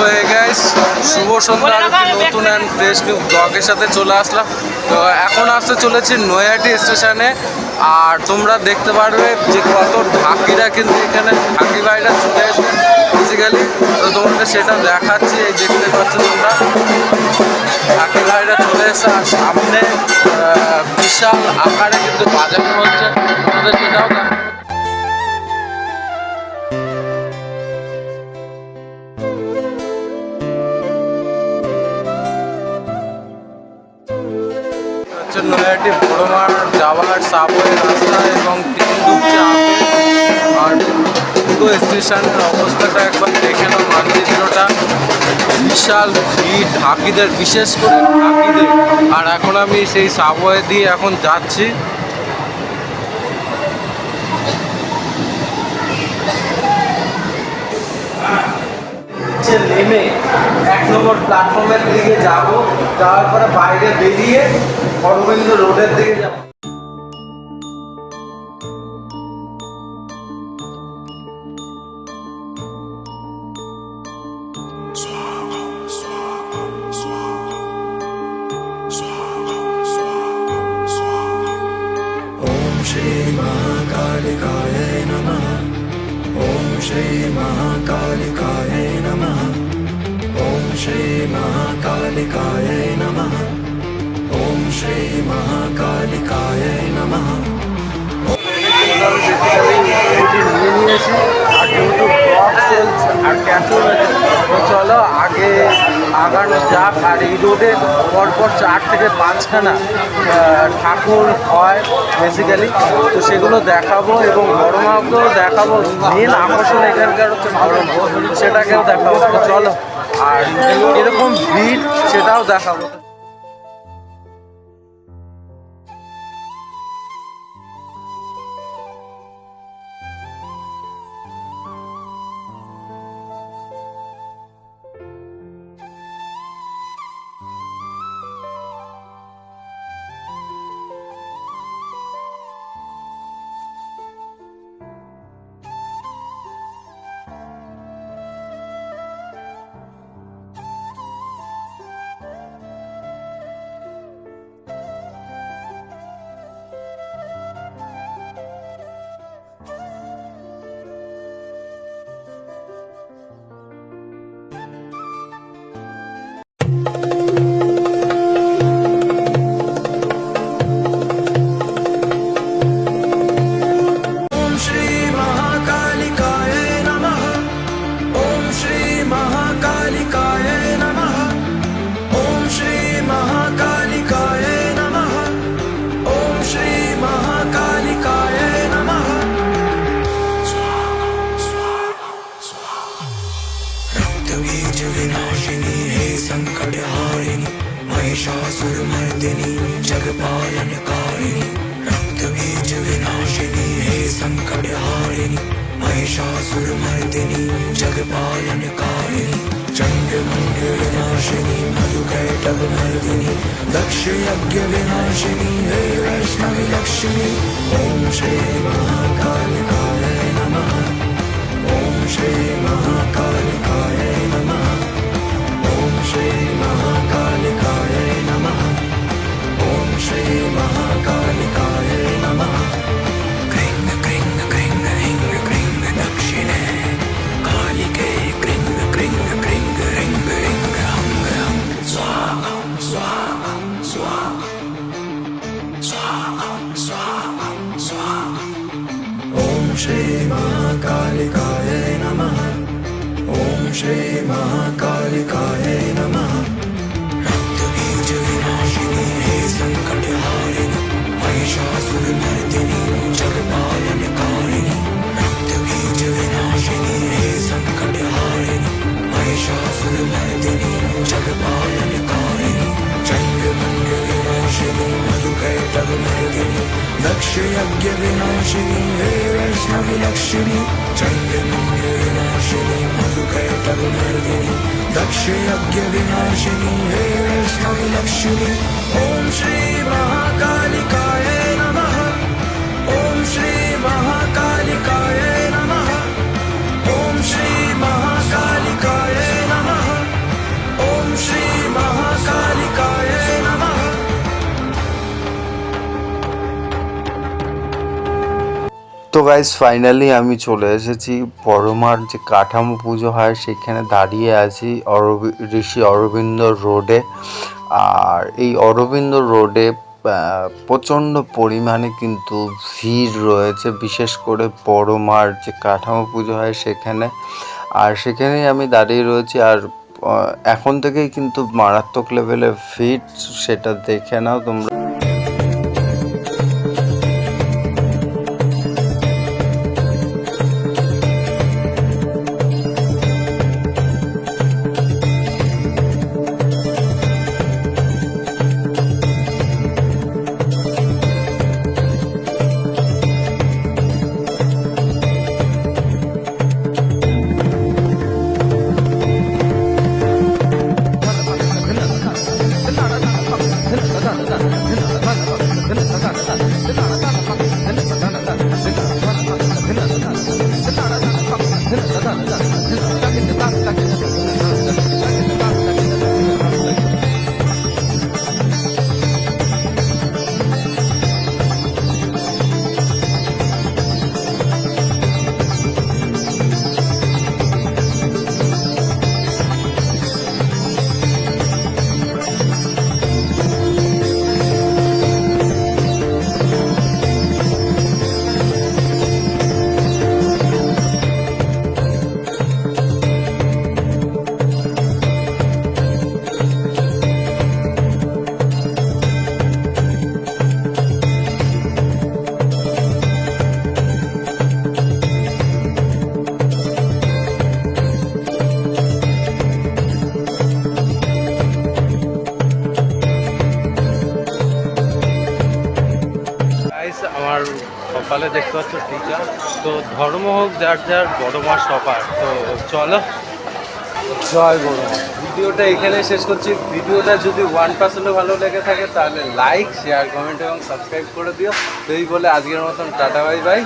হয়ে গাইস শুভ সন্ধ্যা, আর একটি নতুন অ্যান্ড ফ্রেশ নিউ ব্লগের সাথে চলে আসলাম। তো এখন আসতে চলেছি নৈহাটি স্টেশনে। আর তোমরা দেখতে পারবে যে কত ঢাকিরা কিন্তু এখানে ঢাকি ভাইরা চলে এসে ফিজিক্যালি তো তোমাদের সেটা দেখাচ্ছি, এই দেখতে পাচ্ছ তোমরা। ঢাকি ভাইরা চলে এসে আর সামনে বিশাল আকারে কিন্তু বাজানো হচ্ছে। তোমাদের সেটাও দেখাবো নৈহাটি বড়মার যাওয়ার সাবওয়ে রাস্তা এবং ট্রেন আর পুরো স্টেশনের অবস্থাটা একবার দেখে নাও মানচিত্রটা। বিশাল ভিড়, ঢাকিদের, বিশেষ করে ঢাকিদের। আর এখন আমি সেই সাবওয়ে দিয়ে এখন যাচ্ছি। নিচে নেমে এক নম্বর প্ল্যাটফর্মের দিকে যাব যাওয়ার পরে বাইরে বেরিয়ে অরবিন্দ রোডের দিকে যাব ॐ श्री महाकालिकाय नमः ॐ श्री महाकालिकाय नमः ॐ श्री महाकालिकाय नमः ॐ श्री महाकालिकाय नमः নিয়ে নিয়েছি আর যেহেতু ব্লক সেলস আর ক্যাশও তো চলো আগে আগানো যাক আর এই রোডে পরপর চার থেকে পাঁচখানা আহ, ঠাকুর হয় বেসিক্যালি তো সেগুলো দেখাবো এবং বড় মাকেও দেখাবো মেন আকর্ষণ এখানকার হচ্ছে বড় মা সেটাকেও দেখাবো তো চলো আর এরকম ভিড় সেটাও দেখাবো। महिषासुर मर्दिनी, जगपालन कारिणी चंड भंड विनाशिनी मधुकैटक मर्दिनी दक्ष यज्ञ विनाशिनी, हे वैष्णवी लक्ष्मी, ओम श्री श्री महाकालिकाय नमः। रक्तबीज विनाशिनी हे संकटहारिणी महिषासुरमर्दिनी जगपालनकारिणी रक्तबीज विनाशिनी हे संकटहारिणी महिषासुरमर्दिनी जगपालनकारिणी चण्डमुण्ड विनाशिनी मधुकैटभमर्दिनी लक्ष्यज्ञ विनाशिनी हे वैष्णविलक्षिणी चण्डमन्य विनाशिनी मधुकैटगुणर्दिनी दक्षयज्ञ विनाशिनी हे लक्ष्मी তো গাইজ ফাইনালি আমি চলে এসেছি। বড়মার যে কাঠামো পুজো হয়, সেখানে দাঁড়িয়ে আছি অরবি, ঋষি অরবিন্দ রোডে আর এই অরবিন্দ রোডে প্রচণ্ড পরিমাণে কিন্তু ভিড় রয়েছে। বিশেষ করে বড়মার যে কাঠামো পুজো হয় সেখানে। আর সেখানেই আমি দাঁড়িয়ে রয়েছি। আর এখন থেকেই কিন্তু মারাত্মক লেভেলে ভিড়, সেটা দেখে নাও তোমরা। সকালে দেখতে পাচ্ছ টিকা তো ধর্ম হোক, যার যার, বড় মাস সবার। তো চলো। জয় বড় ভিডিওটা এখানে শেষ করছি। ভিডিওটা যদি ওয়ান পার্সেন্টও ভালো লেগে থাকে, তাহলে লাইক শেয়ার কমেন্ট এবং সাবস্ক্রাইব করে দিও। এই বলে আজকের মতন। Tata bye bye